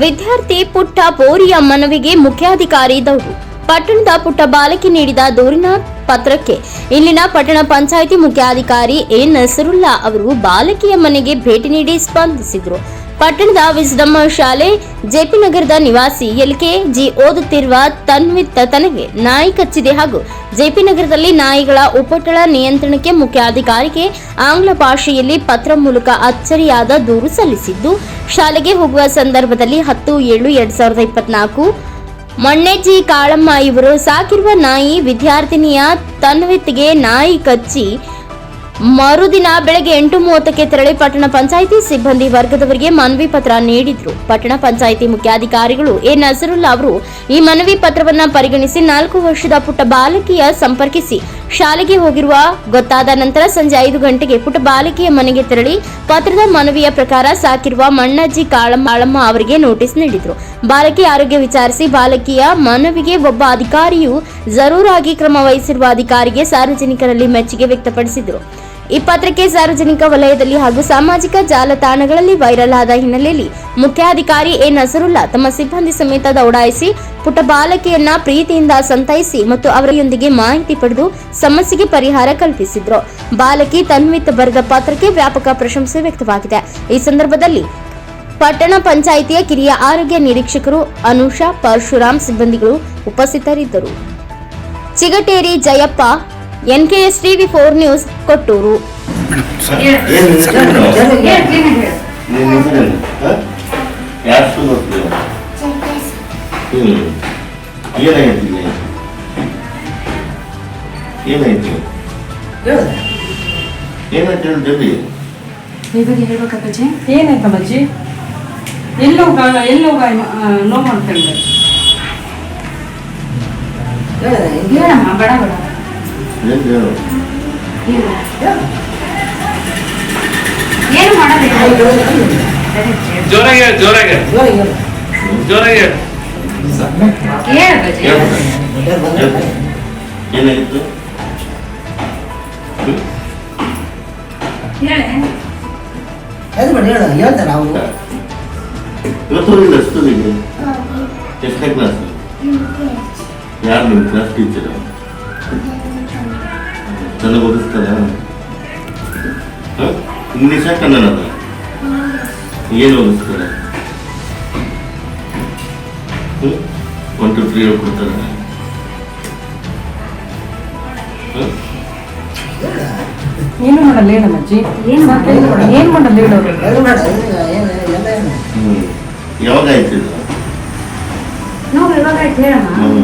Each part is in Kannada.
ವಿದ್ಯಾರ್ಥಿ ಪುಟ್ಟ ಬೋರಿಯ ಮನವಿಗೆ ಮುಖ್ಯಾಧಿಕಾರಿ ದೌಡು ಪಟ್ಟಣದ ಪುಟ್ಟ ಬಾಲಕಿ ನೀಡಿದ ದೂರಿನ ಪತ್ರಕ್ಕೆ ಇಲ್ಲಿನ ಪಟ್ಟಣ ಪಂಚಾಯಿತಿ ಮುಖ್ಯಾಧಿಕಾರಿ ಎ ನಸರುಲ್ಲಾ ಅವರು ಬಾಲಕಿಯ ಮನೆಗೆ ಭೇಟಿ ನೀಡಿ ಸ್ಪಂದಿಸಿದರು. ಪಟ್ಟಣದ ವಿಸ್ಡಮ್ ಶಾಲೆ ಜೆಪಿ ನಗರದ ನಿವಾಸಿ ಎಲ್ಕೆ ಜಿ ಓದುತ್ತಿರುವ ತನ್ವಿತ್ತ ತನಗೆ ನಾಯಿ ಕಚ್ಚಿದೆ ಹಾಗೂ ಜೆಪಿ ನಗರದಲ್ಲಿ ನಾಯಿಗಳ ಉಪಟಳ ನಿಯಂತ್ರಣಕ್ಕೆ ಮುಖ್ಯಾಧಿಕಾರಿಗೆ ಆಂಗ್ಲ ಭಾಷೆಯಲ್ಲಿ ಪತ್ರ ಮೂಲಕ ಅಚ್ಚರಿಯಾದ ದೂರು ಸಲ್ಲಿಸಿದ್ದು, ಶಾಲೆಗೆ ಹೋಗುವ ಸಂದರ್ಭದಲ್ಲಿ ಹತ್ತು ಏಳು ಎರಡ್ ಸಾವಿರದ ಇಪ್ಪತ್ನಾಲ್ಕು. ಮಣ್ಣೆಜ್ಜಿ ಕಾಳಮ್ಮ ಇವರು ಸಾಕಿರುವ ನಾಯಿ ವಿದ್ಯಾರ್ಥಿನಿಯ ತನ್ವಿತ್ಗೆ ನಾಯಿ ಕಚ್ಚಿ ಮರುದಿನ ಬೆಳಗ್ಗೆ ಎಂಟು ಮೂವತ್ತಕ್ಕೆ ತೆರಳಿ ಪಟ್ಟಣ ಪಂಚಾಯಿತಿ ಸಿಬ್ಬಂದಿ ವರ್ಗದವರಿಗೆ ಮನವಿ ಪತ್ರ ನೀಡಿದ್ರು. ಪಟ್ಟಣ ಪಂಚಾಯಿತಿ ಮುಖ್ಯಾಧಿಕಾರಿಗಳು ಎ ನಜರುಲ್ಲಾ ಅವರು ಈ ಮನವಿ ಪತ್ರವನ್ನ ಪರಿಗಣಿಸಿ ನಾಲ್ಕು ವರ್ಷದ ಪುಟ್ಟ ಬಾಲಕಿಯ ಸಂಪರ್ಕಿಸಿ ಶಾಲೆಗೆ ಹೋಗಿರುವ ಗೊತ್ತಾದ ನಂತರ ಸಂಜೆ ಐದು ಗಂಟೆಗೆ ಪುಟ್ಟ ಬಾಲಕಿಯ ಮನೆಗೆ ತೆರಳಿ ಪತ್ರದ ಮನವಿಯ ಪ್ರಕಾರ ಸಾಕಿರುವ ಮಣ್ಣಜ್ಜಿ ಕಾಳಮ್ಮ ಅವರಿಗೆ ನೋಟಿಸ್ ನೀಡಿದ್ರು. ಬಾಲಕಿ ಆರೋಗ್ಯ ವಿಚಾರಿಸಿ ಬಾಲಕಿಯ ಮನವಿಗೆ ಒಬ್ಬ ಅಧಿಕಾರಿಯು ಜರೂರಾಗಿ ಕ್ರಮ ವಹಿಸಿರುವ ಅಧಿಕಾರಿಗೆ ಸಾರ್ವಜನಿಕರಲ್ಲಿ ಮೆಚ್ಚುಗೆ ವ್ಯಕ್ತಪಡಿಸಿದರು. ಈ ಪತ್ರಕ್ಕೆ ಸಾರ್ವಜನಿಕ ವಲಯದಲ್ಲಿ ಹಾಗೂ ಸಾಮಾಜಿಕ ಜಾಲತಾಣಗಳಲ್ಲಿ ವೈರಲ್ ಆದ ಹಿನ್ನೆಲೆಯಲ್ಲಿ ಮುಖ್ಯಾಧಿಕಾರಿ ಎ ನಸರುಲ್ಲಾ ತಮ್ಮ ಸಿಬ್ಬಂದಿ ಸಮೇತ ದೌಡಾಯಿಸಿ ಪುಟ್ಟ ಬಾಲಕಿಯನ್ನ ಪ್ರೀತಿಯಿಂದ ಸಂತೈಸಿ ಮತ್ತು ಅವರೊಂದಿಗೆ ಮಾಹಿತಿ ಪಡೆದು ಸಮಸ್ಯೆಗೆ ಪರಿಹಾರ ಕಲ್ಪಿಸಿದ್ರು. ಬಾಲಕಿ ತನ್ವಿತ್ ಬರೆದ ಪತ್ರಕ್ಕೆ ವ್ಯಾಪಕ ಪ್ರಶಂಸೆ ವ್ಯಕ್ತವಾಗಿದೆ. ಈ ಸಂದರ್ಭದಲ್ಲಿ ಪಟ್ಟಣ ಪಂಚಾಯಿತಿಯ ಕಿರಿಯ ಆರೋಗ್ಯ ನಿರೀಕ್ಷಕರು ಅನುಷಾ ಪರಶುರಾಮ್ ಸಿಬ್ಬಂದಿಗಳು ಉಪಸ್ಥಿತರಿದ್ದರು. Chigateri Jayappa NKS TV four news, Kottur. ಏನಾಯ್ತು ಏನಾಯ್ತು ಹೇಳು ಇವಾಗ ಹೇಳ್ಬೇಕಪ್ಪಾಜಿ ಏನಾಯ್ತಮ್ಮಜ್ಜಿ ಎಲ್ಲೋ ಎಲ್ಲೋ ನೋವು ಮಾಡ್ಕೊಂಡೆ ಹೇಳಮ್ಮ ಬಡ ಬಡ ಹೇಳು ಏನು ಮಾಡೋದು ಜೋರಾಗಿ ಹೇಳು, ಜೋರಾಗಿ ಹೇಳು. ಜೋರಾಗಿ ಹೇಳು. ಏನಾಗಿತ್ತು ಹೇಳ್ತಾರೆ ಅವರು ಎಷ್ಟನೇ ಕ್ಲಾಸ್ ಯಾರು ನಿಮ್ಮ ಕ್ಲಾಸ್ ಟೀಚರ್ ಚೆನ್ನಾಗಿ ಓದಿಸ್ತಾನೆ? ಇಂಗ್ಲೀಷ ಕನ್ನಡದ ಏನು ಓದಿಸ್ತಾರೆ ಒನ್ ಟು ತ್ರೀ ಹೇಳ್ಕೊಡ್ತಾರೆ ಹ್ಮ್? ಏನು ಮಾಡಲ್ಲ ಏನು ಮಾಡಲ್ಲ? ಏನು ಮಾಡಲ್ಲ ಹೇಳೋರು. ಯಾವಾಗ ಆಯ್ತು ಇದು? ನೋವು ಇವಾಗ ಆಯ್ತು ಹೇಳಮ್ಮ. ನಾವು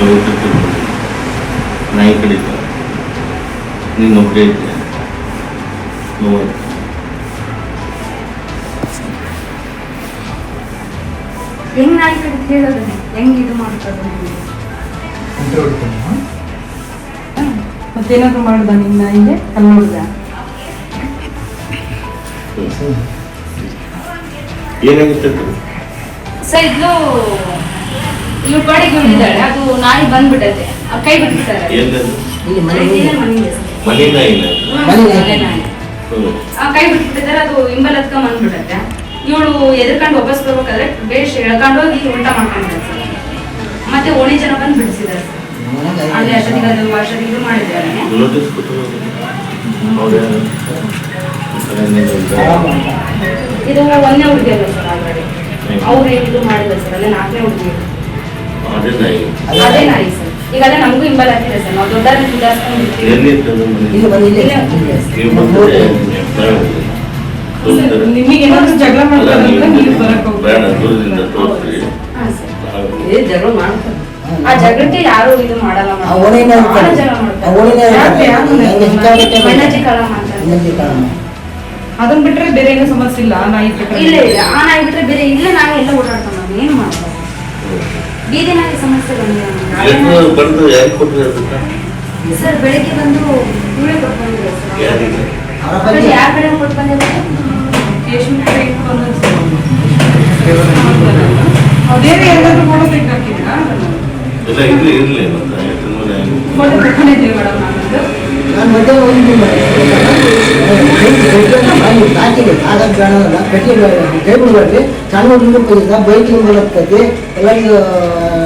ಹಿಂದೆ ಎಲ್ಲೋಗಿದ್ದೆ ನಾಯಿ ಕಡಿತ ನೀನು ಒಬ್ಬರೇ ಇದ್ದೆ. ನೋವು ಹೆಂಗ್ ನಾಯಿ ಕಡಿತ ಹೇಳೋದು ಹೆಂಗ್ ಇದು ಮಾಡ್ತಾರೆ ಮತ್ತೇನಾದ್ರು ಮಾಡ್ದ ನಿನ್ನ ನಾಯಿಗೆ? ಅಲ್ಲಿ ನೋಡ್ದ? ಏನಾಗಿತ್ತು? ಸರ್ ಇದು ಇವ್ರ ಬಾಡಿಗೆ ಉಳಿದಾಳೆ ಅದು ನಾಯಿ ಬಂದ್ಬಿಟ್ಟೈತೆ. ಆ ಕೈ. ಆ ಕೈ ಬಿಟ್ಟಿದ್ದಾರೆ ಅದು ಇಂಬಲ್ ಹತ್ಕ ಬಂದ್ಬಿಡತ್ತೆ ಇವಳು ಎದ್ಕೊಂಡು ವಾಪಸ್ ಬರ್ಬೇಕಾದ್ರೆ ಬೇಷ್ ಎಳ್ಕೊಂಡು ಹೋಗಿ ಊಟ ಮಾಡ್ಕೊಂಡಿದ್ದಾರೆ ಸರ್ ಮತ್ತೆ ಓಣಿ ಜನ ಬಂದು ಬಿಡಿಸಿದ್ದಾರೆ. ಅಲ್ಲಿ ಅಷ್ಟೊತ್ತಿಗೆ ಅದು ಅಷ್ಟೊತ್ತಿಗೆ ಮಾಡಿದ್ದಾರೆ. ಇದು ಒಂದೇ ಹುಡುಗಿ ಅಲ್ಲ ಸರ್ ಆಲ್ರೆಡಿ. ಅವ್ರು ಇದು ಮಾಡಿದ್ದಾರೆ ಸರ್. ಅಲ್ಲೇ ನಾಲ್ಕನೇ ಹುಡುಗಿ. ಅದೇ ನಾಯಿ. ಅದೇ ನಾಯಿ ಸರ್. ಈಗ ಅದೇ ನಮಗೂ ಇಂಬಲ್ ಆಗ್ತಿದೆ ಸರ್. ನಾವು ದೊಡ್ಡ ಎಲ್ಲಿ ಇರ್ತದೆ. ನೀವು ಬಂದರೆ ನಿಮಗೆ ಏನಾದ್ರು ಜಗಳ ಅಲ್ಲ ಮಾಡ್ತಾರೆ ನೀವು ಅಂದ್ರೆ ಬೇಡ ದೂರದಿಂದ ತೋರಿಸ್ರಿ. ಸರ್. ಏ ಜಗಳ ಮಾಡ್ತಾರೆ. ಆ ಜಗಳಕ್ಕೆ ಯಾರು ಇದು ಮಾಡಲ್ಲ. ಅದನ್ನ ಬಿಟ್ರೆ ಬೇರೆ ಏನೂ ಸಮಸ್ಯೆ ಇಲ್ಲ? ನಾಯಿ ಬಿಟ್ರೆ ಇಲ್ಲ ಇಲ್ಲ. ಆ ನಾಯಿ ಬಿಟ್ರೆ ಬೇರೆ ಇಲ್ಲ. ನಾಯಿ ಎಲ್ಲ ಓಡಾಡ್ತಾವ ನಾವು ಏನು ಮಾಡ್ತಾರೆ ಬೀದಿ ನಾಯಿ ಸಮಸ್ಯೆ ಬಂದಿದೆ ಬಂದು ಯಾರಿಗೆ ಸರ್ ಬೆಳಗ್ಗೆ ಬಂದು ಇವಳೆ ಕೊಟ್ಟು ಬಂದಿದೆ ಸರ್ ಯಾರ ಕಡೆ ಕೊಟ್ಟು ಬಂದಿದ್ದಾರೆ ಬೇರೆ ಎಲ್ಲಾದ್ರೂ ಫೋಟೋ ತೆಗೆದು ಹಾಕಿದ್ರಾ ಎಲ್ಲ ಇರ್ಲಿ ಇರ್ಲಿ ಮತ್ತೆ ಎಷ್ಟು ಮನೆ ಫೋಟೋ ತಗೊಂಡಿದ್ದೀವಿ ಮೇಡಮ್ ನಾನೊಂದು ನಾನು ಮಧ್ಯಾಹ್ನ ಹೋಗಿದ್ದೀನಿ ಮಾಡಿ ಹಾಗಾಗಿ ಕಾಣೋದಲ್ಲ ಕಟ್ಟಿಗೆ ಕೈ ಬರ್ತದೆ ಸಣ್ಣ ಬಂದಿದ್ದ ಬೈಕಿಂಗ್ ಬರ್ತೈತಿ ಎಲ್ಲ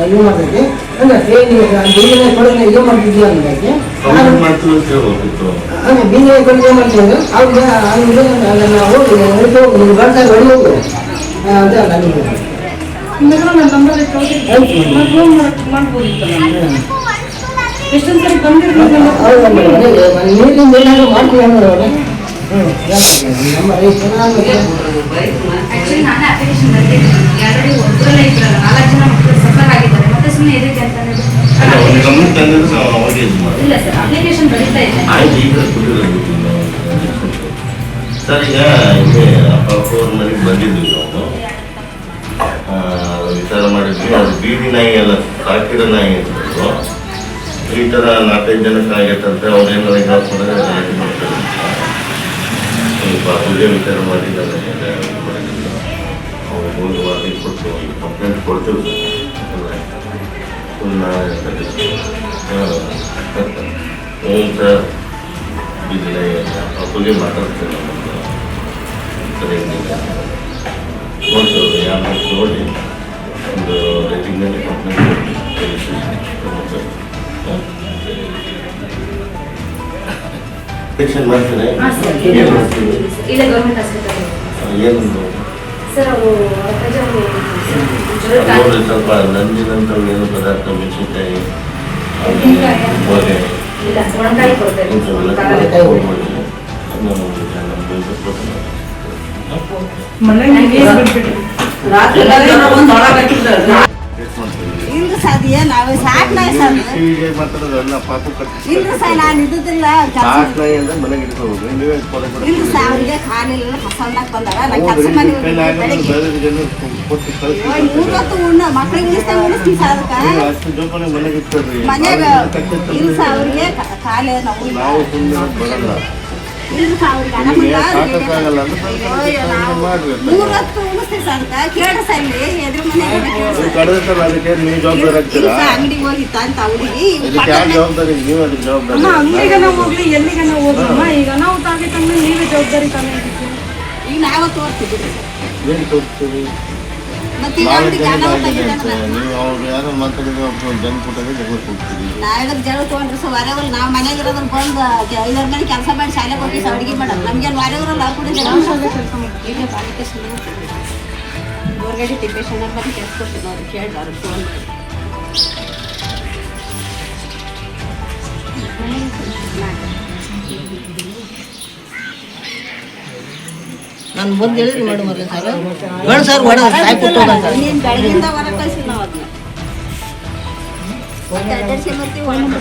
ಇದು ಮಾಡ್ತೈತೆ ಅಂದ್ರೆ ಟ್ರೈನ್ ಬೀದಿನ ಕೊಡೋಣ ಇದು ಮಾಡ್ತಿದ್ವಿ ಅಂದ್ರೆ ನಾನು ಕಂಪ್ಲೇಂಟ್ ಮಾಡ್ತೀವಿ ಅಂತ ಹೇಳ್ಬೇಕಿತ್ತು ಹಾಗೆ ಬೀದಿನ ಕೊಡೋದು ಏನು ಮಾಡ್ತೀವಿ ಅವ್ರಿಗೆ ಅವ್ರಿಗೆ ನಾವು ಹೇಳ್ತೇವೆ ನೀವು ಬರ್ತಾರೆ ಹೊಡಿಯೋದು ಅಂತ ನನಗೆ ಹಿಂದೆಲ್ಲ ನನ್ನ ನಂಬರ್ ಇಟ್ಟು ನಾನು ಫೋನ್ ಮಾಡ್ಬೋದಿತ್ತಲ್ಲ ಎಷ್ಟೊಂದು ಸರಿ ಬಂದಿರ್ಬೋದು ನೀರಿನ ಏನಾದ್ರು ಮಾಡ್ತೀವಿ ಅಂದ್ರೆ ಆಕ್ಚುಲಿ ನಾನೇ ಅಪ್ಲಿಕೇಶನ್ ಬರ್ತಿದ್ದೀನಿ ಆಲ್ರೆಡಿ ಒಬ್ಬರಲ್ಲೇ ಇದ್ರಲ್ಲ ನಾಲ್ಕು ಜನ ಮಕ್ಕಳು ಸಫರ್ ಆಗಿದ್ದಾರೆ. ಮತ್ತೆ ಸುಮ್ಮನೆ ಅಂತ ಅಲ್ಲ, ಇಲ್ಲ ಸರ್ ಅಪ್ಲಿಕೇಶನ್ ಬರೀತಾ ಸರ್ ಈಗ ಇಲ್ಲಿ ಅಪ್ಪ ಅವ್ರ ಮನೆಗೆ ಬಂದಿದ್ವಿ ನಾವು. ವಿಚಾರ ಮಾಡಿದ್ವಿ. ಅದು ಬೀದಿ ನಾಯಿ ಎಲ್ಲ ಸಾಕಿರೋ ನಾಯಿ ಇರ್ತಿತ್ತು ಈ ಥರ ನಾಲ್ಕೈದು ಜನಕ್ಕೆ ಆಗೈತಂತೆ ಅವ್ರೇನು ಮಾಡ್ತಾರೆ ಸ್ವಲ್ಪ ವಿಚಾರ ಮಾಡಿ ನನಗೆ ಮಾಡಿದ್ದಿಲ್ಲ ಅವ್ರಿಗೆ ಒಂದು ವಾರ ಕೊಟ್ಟು ಒಂದು ಕಂಪ್ಲೇಂಟ್ ಕೊಡ್ತೀವಿ ಹ್ಞೂ ಸರ್, ಇಲ್ಲ ಅಪ್ಪಗೆ ಮಾತಾಡ್ತೇನೆ ಸರಿ ನೋಡ್ತೀವಿ ಯಾವ ಒಂದು ರೇಟಿಂಗ್ನಲ್ಲಿ ಕಂಪ್ಲೇಂಟ್ ಪೇಷಂಟ್ ಸರ್. ಏನು ಮಾಡ್ತೀವಿ ಇಲ್ಲೇ ಗೌರ್ಮೆಂಟ್ ಹಾಸ್ಪಿಟಲ್ ಏನೊಂದು? ಸರ್ ಅವರು ನೋಡ್ರಿ ಸ್ವಲ್ಪ ಏನು ಪದಾರ್ಥ ಮೆಣಸಿನ್ಕಾಯಿ? ಹೋಗಿ ಕೊಡ್ತಾರೆ ಸರ್ ಸಾಕ್ ನಾವು ಸರ್. ಸರ್ ಪಾಪು ಇಲ್ರಿ ನಾನು ಇದ್ದಿಲ್ಲ ಸಾಕ್ ನಾಯಿ ಅಂದ್ರೆ ಮನೆಗೆ ಇಟ್ಕೋಬೇಕು ನೀವೇ ಕೊಲೆ ಕೊಡಿ. ಇಲ್ರಿ ಸರ್ ಅವ್ರಿಗೆ ಕಾಲಿಲ್ಲ ಮಸಾಲಾಕ್ ಬಂದಾರ. ನಾ ಹೌದ್ರಿ, ಕೆಲಸ ಮಾಡಿ ಕೈಲಿ ಆಗಲ್ಲ, ಬೇರೆ ಜನ ಕೊಟ್ಟು ಕಳ್ಸಿ. ಉಣ್ಣ. ಮಕ್ಳಿಗೆ ಉಳಿಸ್ತಾ ಉಳಿಸ್ತೀವಿ ಸರ್ ಅದಕ್ಕ. ಮನೆಗೆ ಇಟ್ಕೊಳ್ರಿ. ಕಟ್ಟಿರ್ತಾರೆ. ಇಲ್ಲ ಸರ್ ಅವ್ರಿಗೆ ಕಾಲೇ ನಾವು ನಾವು ಸುಮ್ಮನೆ ಬರಲ್ಲ. ಉಳಿಸ್ತೀವಿ ಸರ್ ಅದಕ್ಕ ನೀವು ಜವಾಬ್ದಾರಿ ಆಗ್ತೀರಾ? ಇದಕ್ಕೆ ಯಾರು ಜವಾಬ್ದಾರಿ? ನೀವು ಅದಕ್ಕೆ ಜವಾಬ್ದಾರಿ ಅಮ್ಮ ಅಂಗಡಿಗೆ ನಾವು ಹೋಗ್ಲಿ ಎಲ್ಲಿಗೆ ನಾವು ಹೋಗಮ್ಮ ಈಗ ನಾವು ತಾಗಿತ್ತಂದ್ರೆ ನೀವೇ ಜವಾಬ್ದಾರಿ ತಾನೇ ಈಗ ನಾವ ತೋರ್ತಿದ್ದೀವಿ. ಏನು ತೋರಿಸ್ತೀವಿ ನೀವು ಅವ್ರು ಯಾರೋ ಮಾತಾಡಿದ್ರೆ ಜನ ಕೊಟ್ಟಾಗ ನಾಳೆ ತೊಗೊಂಡ್ರಿ ಸೊ ಹೊರಗಲ್ಲ ನಾವು ಮನೆಗೆ ಇರೋದ್ರ ಬಂದು ಐದರ ಮನೆ ಕೆಲಸ ಮಾಡಿ ಶಾಲೆಗೆ ಹೋಗಿ ಸ ಅಡುಗೆ ಮಾಡೋದು ನಮ್ಗೆ ಹೊರಗಿರಲ್ಲ ಅವ್ರು ಕೂಡ ಈಗ ಗೋರ್ಗಡಿ ತಿಪ್ಪೇಶನ್ ಬಂದು ಕೆಲಸ ಕೊಡ್ತೀವಿ ಅವ್ರು ಕೇಳಿದ್ರು ಅವ್ರಿಗೆ ನಾನು ಬಂದು ಹೇಳಿದ್ರಿ ಮೇಡಮ್ ಅವ್ರಿಗೆ ಸರ್ ಬೇಡ ಸರ್ ಹೊಡ ಸಾಯಿ ಕೊಟ್ಟೋದಂತ ನೀನು ಬೆಳಗಿಂದ ಹೊರಗೆ ಕಳಿಸಿಲ್ಲ ನಾವು ಅದನ್ನ ಮತ್ತೆ ಅಡ್ಡಾಡ್ಸಿ ಬರ್ತೀವಿ ಒಳಗೆ